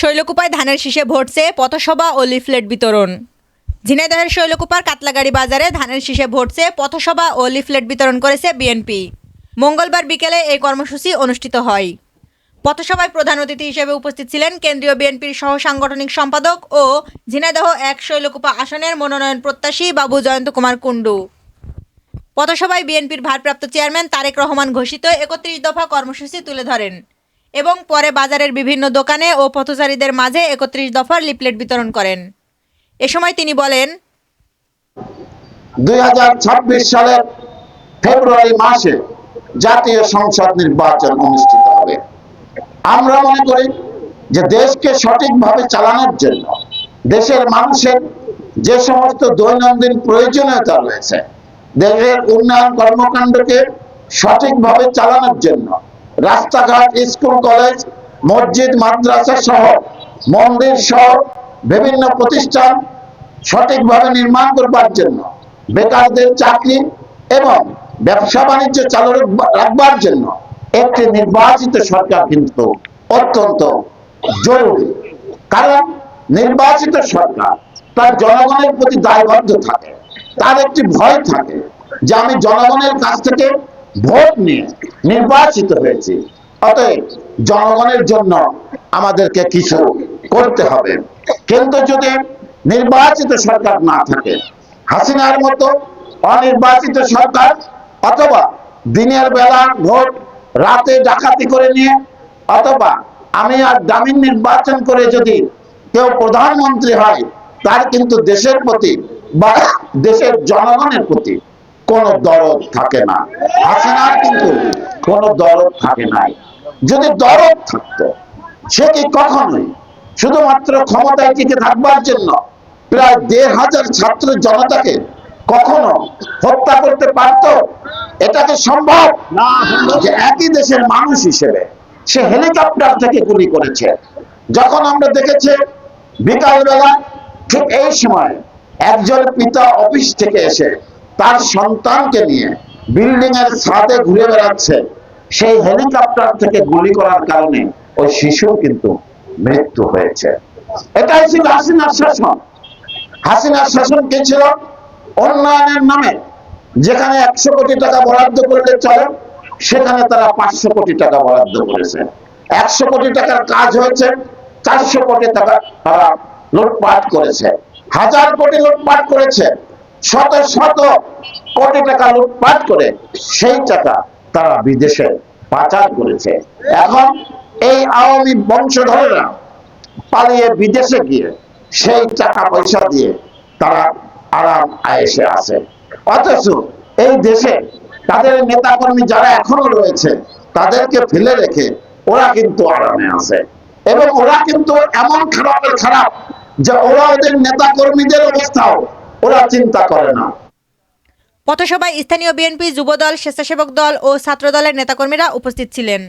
শৈলকুপায় ধানের শীষে ভোট চেয়ে পথসভা ও লিফলেট বিতরণ। ঝিনাইদহের শৈলকুপার কাতলাগাড়ি বাজারে ধানের শীষে ভোট চেয়ে পথসভা ও লিফলেট বিতরণ করেছে বিএনপি। মঙ্গলবার বিকেলে এই কর্মসূচি অনুষ্ঠিত হয়। পথসভায় প্রধান অতিথি হিসেবে উপস্থিত ছিলেন কেন্দ্রীয় বিএনপির সহ সাংগঠনিক সম্পাদক ও ঝিনাইদহ এক শৈলকুপা আসনের মনোনয়ন প্রত্যাশী বাবু জয়ন্ত কুমার কুণ্ডু। পথসভায় বিএনপির ভারপ্রাপ্ত চেয়ারম্যান তারেক রহমান ঘোষিত একত্রিশ দফা কর্মসূচি তুলে ধরেন। এবং পরে বাজারের বিভিন্ন দোকানে ও পথচারীদের মাঝে একত্রিশ দফার লিফলেট বিতরণ করেন। এ সময় তিনি বলেন, দুই সালের ফেব্রুয়ারি মাসে জাতীয় সংসদ নির্বাচন অনুষ্ঠিত হবে। আমরা মনে করি যে দেশকে সঠিকভাবে চালানোর জন্য দেশের মানুষের যে সমস্ত দৈনন্দিন প্রয়োজনীয়তা রয়েছে, দেশের উন্নয়ন কর্মকাণ্ডকে সঠিকভাবে চালানোর জন্য রাস্তাঘাট, স্কুল, কলেজ, মসজিদ, মাদ্রাসা সহ মন্দির সহ বিভিন্ন প্রতিষ্ঠান সঠিকভাবে নির্মাণ করবার জন্য বেকারদের চাকরি এবং ব্যবসা বাণিজ্য চালু রাখবার জন্য একটি নির্বাচিত সরকার কিন্তু অত্যন্ত জরুরি। কারণ নির্বাচিত সরকার তার জনগণের প্রতি দায়বদ্ধ থাকে, তার একটি ভয় থাকে যে আমি জনগণের কাছ থেকে ভোট নিয়ে নির্বাচিত হয়েছি। অতএব জনগণের জন্য আমাদেরকে কিছু করতে হবে। কিন্তু যদি নির্বাচিত সরকার না থাকে, হাসিনার মতো অনির্বাচিত সরকার অথবা দিনের বেলা ভোট রাতে ডাকাতি করে নিয়ে, অথবা আমি আর দামিন নির্বাচন করে যদি কেউ প্রধানমন্ত্রী হয়, তার কিন্তু দেশের প্রতি বা দেশের জনগণের প্রতি কোনো দরদ থাকে না। হাসিনার কিন্তু কোনো দরদ থাকে নাই। যদি দরদ থাকতো সে কি কখনোই শুধুমাত্র ক্ষমতায় টিকে থাকবার জন্য প্রায় দেড় হাজার ছাত্র জনতাকে কখনো হত্যা করতে পারত? এটা কি সম্ভব? যে একই দেশের মানুষ হিসেবে সে হেলিকপ্টার থেকে গুলি করেছে। যখন আমরা দেখেছি বিকালবেলা ঠিক এই সময় একজন পিতা অফিস থেকে এসে তার সন্তানকে নিয়ে বিল্ডিং এর ছাদে ঘুরে বেড়াচ্ছে। সেই হেলিকপ্টার থেকে গুলি করার কারণে ওই শিশুর কিন্তু মৃত্যু হয়েছে। এটাই ছিল হাসিনার শাসন। হাসিনার শাসন কে ছিল? উন্নয়নের নামে। যেখানে একশো কোটি টাকা বরাদ্দ করলে চলে, সেখানে তারা পাঁচশো কোটি টাকা বরাদ্দ করেছে। একশো কোটি টাকার কাজ হয়েছে, চারশো কোটি টাকা তারা লুটপাট করেছে। হাজার কোটি লুটপাট করেছে। শত শত কোটি টাকা লুটপাট করে সেই টাকা তারা বিদেশে পাচার করেছে। এখন এই আওয়ামী বংশধরেরা পালিয়ে বিদেশে গিয়ে সেই টাকা পয়সা দিয়ে তারা আরাম আয়েসে আছে। অথচ এই দেশে তাদের নেতাকর্মী যারা এখনও রয়েছে, তাদেরকে ফেলে রেখে ওরা কিন্তু আরামে আছে। এবং ওরা কিন্তু এমন খারাপের খারাপ যে ওরা ওদের নেতা কর্মীদের অবস্থাও ওরা চিন্তা করে না। পথসভায় স্থানীয় বিএনপি যুবদল, স্বেচ্ছাসেবক দল ও ছাত্রদলের নেতাকর্মীরা উপস্থিত ছিলেন।